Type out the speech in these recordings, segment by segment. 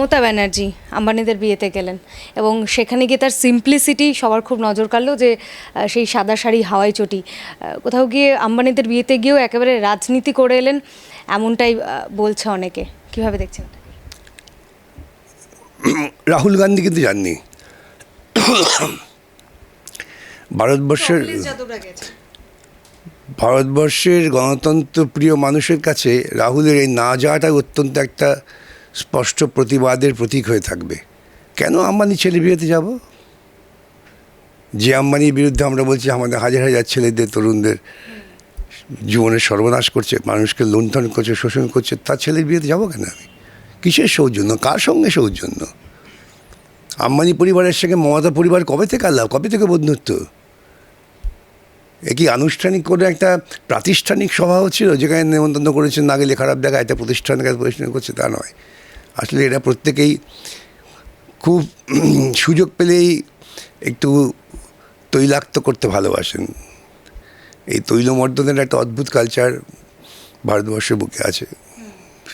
মমতা ব্যানার্জি আম্বানিদের বিয়েতে গেলেন এবং সেখানে গিয়ে তার সিম্পলিসিটি সবার খুব নজর কাড়লো যে সেই সাদা শাড়ি হাওয়াই চটি। কোথাও গিয়ে আম্বানিদের বিয়েতে গিয়েও একেবারে রাজনীতি করে এলেন এমনটাই বলছে অনেকে। কীভাবে দেখছেন রাহুল গান্ধী কিন্তু যাননি ভারতবর্ষের ভারতবর্ষের গণতন্ত্র প্রিয় মানুষের কাছে রাহুলের এই না যাওয়াটা অত্যন্ত একটা স্পষ্ট প্রতিবাদের প্রতীক হয়ে থাকবে। কেন আম্বানি ছেলে বিয়েতে যাব? যে আম্বানির বিরুদ্ধে আমরা বলছি, আমাদের হাজার হাজার ছেলেদের, তরুণদের জীবনের সর্বনাশ করছে, মানুষকে লুণ্ঠন করছে, শোষণ করছে, তার ছেলের বিয়েতে যাব কেন আমি? কিসের সৌজন্য? কার সঙ্গে সৌজন্য? আম্বানি পরিবারের সঙ্গে মমতা পরিবার কবে থেকে আল্লাহ কবে থেকে বন্ধুত্ব? এ কি আনুষ্ঠানিক করে একটা প্রাতিষ্ঠানিক সভাও ছিল যেখানে নেমন্তন্ন করেছেন না গেলে খারাপ দেখা একটা প্রতিষ্ঠানকে প্রতিষ্ঠান করছে? তা নয়। আসলে এরা প্রত্যেকেই খুব সুযোগ পেলেই একটু তৈলাক্ত করতে ভালোবাসেন। এই তৈলমর্দনের একটা অদ্ভুত কালচার ভারতবর্ষের বুকে আছে।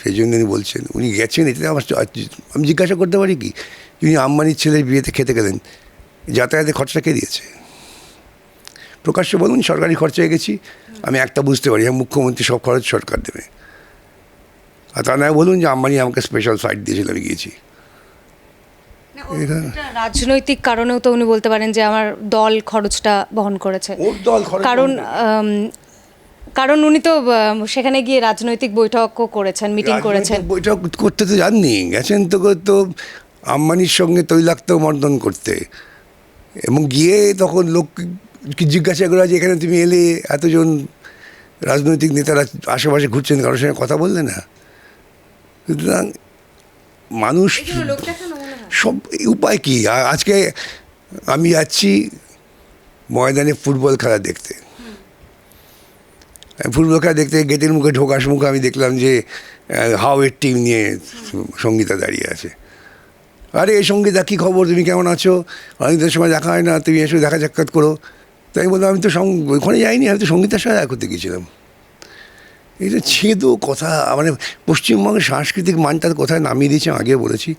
সেই জন্য উনি বলছেন, উনি গেছেন এটাতে আমার আমি জিজ্ঞাসা করতে পারি কি? উনি আম্বানির ছেলের বিয়েতে খেতে গেলেন। যাতায়াতের খরচা কে দিয়েছে? প্রকাশ্যে বলুন সরকারি খরচ হয়ে গেছি। আমি একটা বুঝতে পারি হ্যাঁ মুখ্যমন্ত্রী সব খরচ সরকার দেবে। আর তা নয় বলুন যে আম্বানি আমাকে স্পেশাল ফ্লাইট দিয়েছিল আমি গিয়েছি। রাজনৈতিক কারণেও তো উনি বলতে পারেন যে আমার দল খরচটা বহন করেছে। দল কারণ কারণ উনি তো সেখানে গিয়ে রাজনৈতিক বৈঠকও করেছেন মিটিং করেছেন। বৈঠক করতে তো যাননি গেছেন তো তো আম্বানির সঙ্গে তৈলাক্ত মর্দন করতে। এবং গিয়ে তখন লোক জিজ্ঞাসা করা যে এখানে তুমি এলে এতজন রাজনৈতিক নেতারা আশেপাশে ঘুরছেন কারোর সঙ্গে কথা বললে না? সুতরাং মানুষ সব উপায় কি? আজকে আমি যাচ্ছি ময়দানে ফুটবল খেলা দেখতে। ফুটবল খেলা দেখতে গেটের মুখে ঢোকার মুখে আমি দেখলাম যে হাওয়ের টিম নিয়ে সঙ্গীতা দাঁড়িয়ে আছে। আরে এই সঙ্গীতা কী খবর? তুমি কেমন আছো? অনেকদের সময় দেখা হয় না। তুমি এসে দেখা সাক্ষাৎ করো। তাই বললাম, আমি তো ওখানে যাইনি, আমি তো সঙ্গীতের সাথে দেখা করতে গিয়েছিলাম। এই যে ছেদো কথা মানে পশ্চিমবঙ্গের সাংস্কৃতিক মানটা কোথায় নামিয়ে দিয়েছে আগে বলেছি,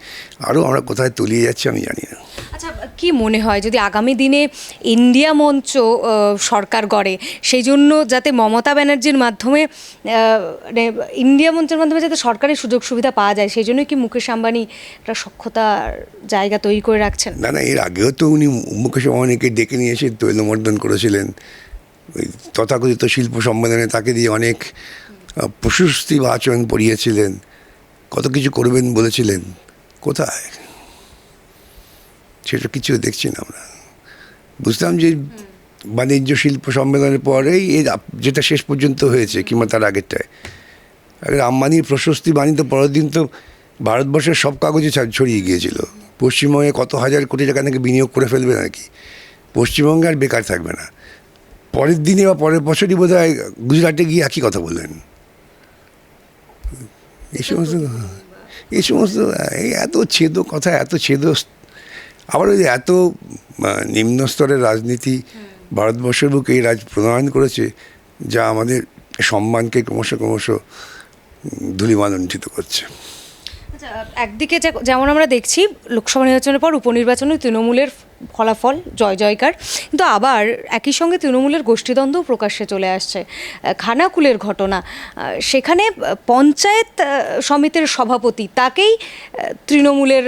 আরও আমরা কোথায় তলিয়ে যাচ্ছি আমি জানি না। কি মনে হয় যদি আগামী দিনে ইন্ডিয়া মঞ্চ সরকার গড়ে, সেই জন্য যাতে মমতা ব্যানার্জির মাধ্যমে মানে ইন্ডিয়া মঞ্চের মাধ্যমে যাতে সরকারি সুযোগ সুবিধা পাওয়া যায়, সেই জন্যই কি মুকেশ আম্বানি একটা সক্ষতার জায়গা তৈরি করে রাখছেন? না না, এর আগেও তো উনি মুকেশ অম্বানিকে ডেকে নিয়ে এসে তৈলমর্দন করেছিলেন। তথাকথিত শিল্প সম্মেলনে তাকে দিয়ে অনেক প্রশস্তি বাচন পড়িয়েছিলেন কত কিছু করবেন বলেছিলেন। কোথায়? সেটা কিছু দেখছি না আমরা। বুঝলাম যে বাণিজ্য শিল্প সম্মেলনের পরেই এর যেটা শেষ পর্যন্ত হয়েছে, কিংবা তার আগেরটায়। আগে আম্বানির প্রশস্তি বাণী তো পরের দিন তো ভারতবর্ষের সব কাগজে ছড়িয়ে গিয়েছিল। পশ্চিমবঙ্গে কত হাজার কোটি টাকা নাকি বিনিয়োগ করে ফেলবে নাকি? পশ্চিমবঙ্গে আর বেকার থাকবে না। পরের দিনে বা পরের বছরই বোধ হয় গুজরাটে গিয়ে একই কথা বললেন। এই সমস্ত এই সমস্ত, এই এত ছেদ কথা, এত ছেদ আবার ওই এত নিম্ন স্তরের রাজনীতি ভারতবর্ষের বুকে এই রাজ প্রণয়ন করেছে যা আমাদের সম্মানকে ক্রমশ ক্রমশ ধূলিমালঞ্চিত করছে। একদিকে যেমন আমরা দেখছি লোকসভা নির্বাচনের পর উপনির্বাচনে তৃণমূলের ফলাফল জয় জয়কার। কিন্তু আবার একই সঙ্গে তৃণমূলের গোষ্ঠীদ্বন্দ্ব প্রকাশ্যে চলে আসছে খানাকুলের ঘটনা। সেখানে পঞ্চায়েত সমিতির সভাপতি তাকেই তৃণমূলের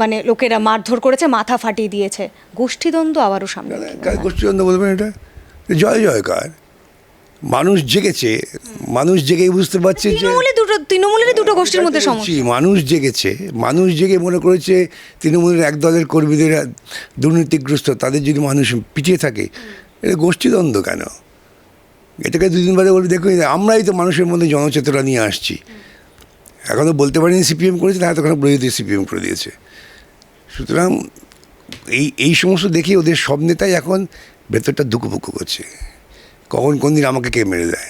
মানে লোকেরা মারধর করেছে মাথা ফাটিয়ে দিয়েছে। গোষ্ঠীদ্বন্দ্ব আবারও সামনে গোষ্ঠীদ্বন্দ্ব বলবেন এটা? জয় জয়কার। মানুষ জেগেছে মানুষ জেগেই বুঝতে পারছে যে তৃণমূলে দুটো তৃণমূলেরই দুটো গোষ্ঠীর মধ্যে সমস্যা। মানুষ জেগেছে মানুষ জেগে মনে করেছে তৃণমূলের এক দলের কর্মীদের দুর্নীতিগ্রস্ত তাদের যদি মানুষ পিছিয়ে থাকে এটা গোষ্ঠীদ্বন্দ্ব কেন? এটাকে দুদিন বাদে বলে দেখুন আমরাই তো মানুষের মধ্যে জনচেতনা নিয়ে আসছি। এখনও বলতে পারিনি সিপিএম করেছে না এতক্ষণ বিরোধী সিপিএম করে দিয়েছে। সুতরাং এই এই সমস্ত দেখে ওদের সব নেতাই এখন ভেতরটা দুকুপুকু করছে। কখন কোন দিন আমাকে কে মেরে দেয়?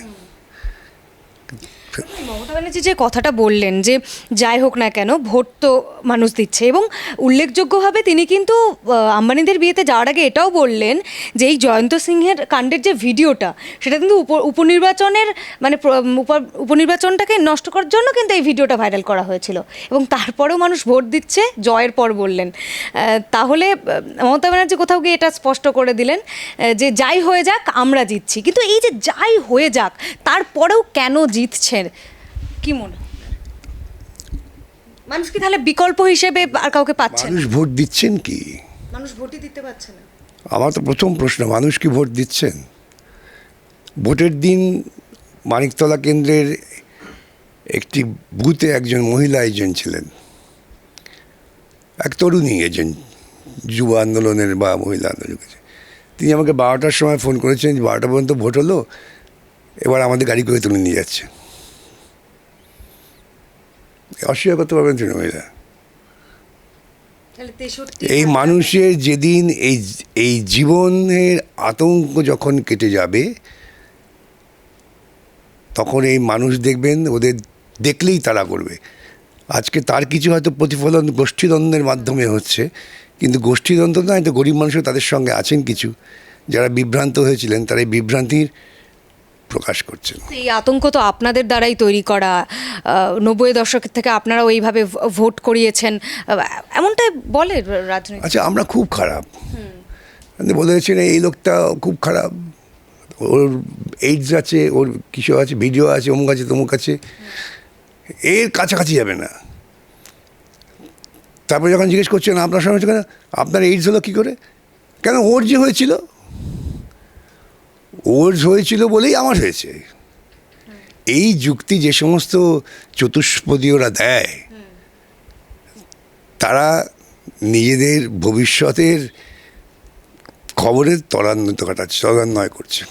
মমতা ব্যানার্জি যে কথাটা বললেন যে যাই হোক না কেন, ভোট তো মানুষ দিচ্ছে এবং উল্লেখযোগ্যভাবে তিনি কিন্তু আম্বানিদের বিয়েতে যাওয়ার আগে এটাও বললেন যে এই জয়ন্ত সিংহের কাণ্ডের যে ভিডিওটা, সেটা কিন্তু উপ- উপনির্বাচনের মানে উপনির্বাচনটাকে নষ্ট করার জন্য কিন্তু এই ভিডিওটা ভাইরাল করা হয়েছিল এবং তারপরেও মানুষ ভোট দিচ্ছে জয়ের পর বললেন। তাহলে মমতা ব্যানার্জি কোথাও গিয়ে এটা স্পষ্ট করে দিলেন যে যাই হয়ে যাক, আমরা জিতছি। কিন্তু এই যে যাই হয়ে যাক, তারপরেও কেন জিতছেন? কি মনে? মানুষ কি তাহলে বিকল্প হিসেবে আর কাউকে পাচ্ছে মানুষ ভোট দিচ্ছেন কি? মানুষ ভোটই দিতে পারছে না। আমার তো প্রথম প্রশ্ন মানুষ কি ভোট দিচ্ছেন? ভোটের দিন মানিকতলা কেন্দ্রের একটি বুথে একজন মহিলা এজেন্ট ছিলেন। এক তরুণী এজেন্ট যুব আন্দোলনের বা মহিলা আন্দোলনের তিনি আমাকে বারোটার সময় ফোন করেছেন যে বারোটা পর্যন্ত ভোট হলো এবার আমাদের গাড়ি করে তুলে নিয়ে যাচ্ছে। অস্বীকার করতে পারবেন তেষট্টি এই মানুষের যেদিন এই এই জীবনের আতঙ্ক যখন কেটে যাবে তখন এই মানুষ দেখবেন ওদের দেখলেই তারা করবে। আজকে তার কিছু হয়তো প্রতিফলন গোষ্ঠীদ্বন্দ্বের মাধ্যমে হচ্ছে কিন্তু গোষ্ঠীদ্বন্দ্ব নয় তো গরিব মানুষও তাদের সঙ্গে আছেন কিছু। যারা বিভ্রান্ত হয়েছিলেন তারা এই বিভ্রান্তির প্রকাশ করছেন। এই আতঙ্ক তো আপনাদের দ্বারাই তৈরি করা নব্বই দশকের থেকে আপনারা ওইভাবে ভোট করিয়েছেন এমনটাই বলে রাজনীতি আচ্ছা আমরা খুব খারাপ। বলেছেন এই লোকটা খুব খারাপ। ওর এইডস আছে ওর কিছু আছে ভিডিও আছে অমুক আছে তমুক আছে। এর কাছাকাছি যাবে না। তারপরে যখন জিজ্ঞেস করছেন আপনার সঙ্গে আপনার এইডস হলো কী করে? কেন ওর যে হয়েছিল? ওর হয়েছিল বলেই আমার হয়েছে। এই যুক্তি যে সমস্ত চতুষ্পদীয়রা দেয়, তারা নিজেদের ভবিষ্যতের খবরের ত্বরান্বিত কাটাচ্ছে তদান্বয় করছে।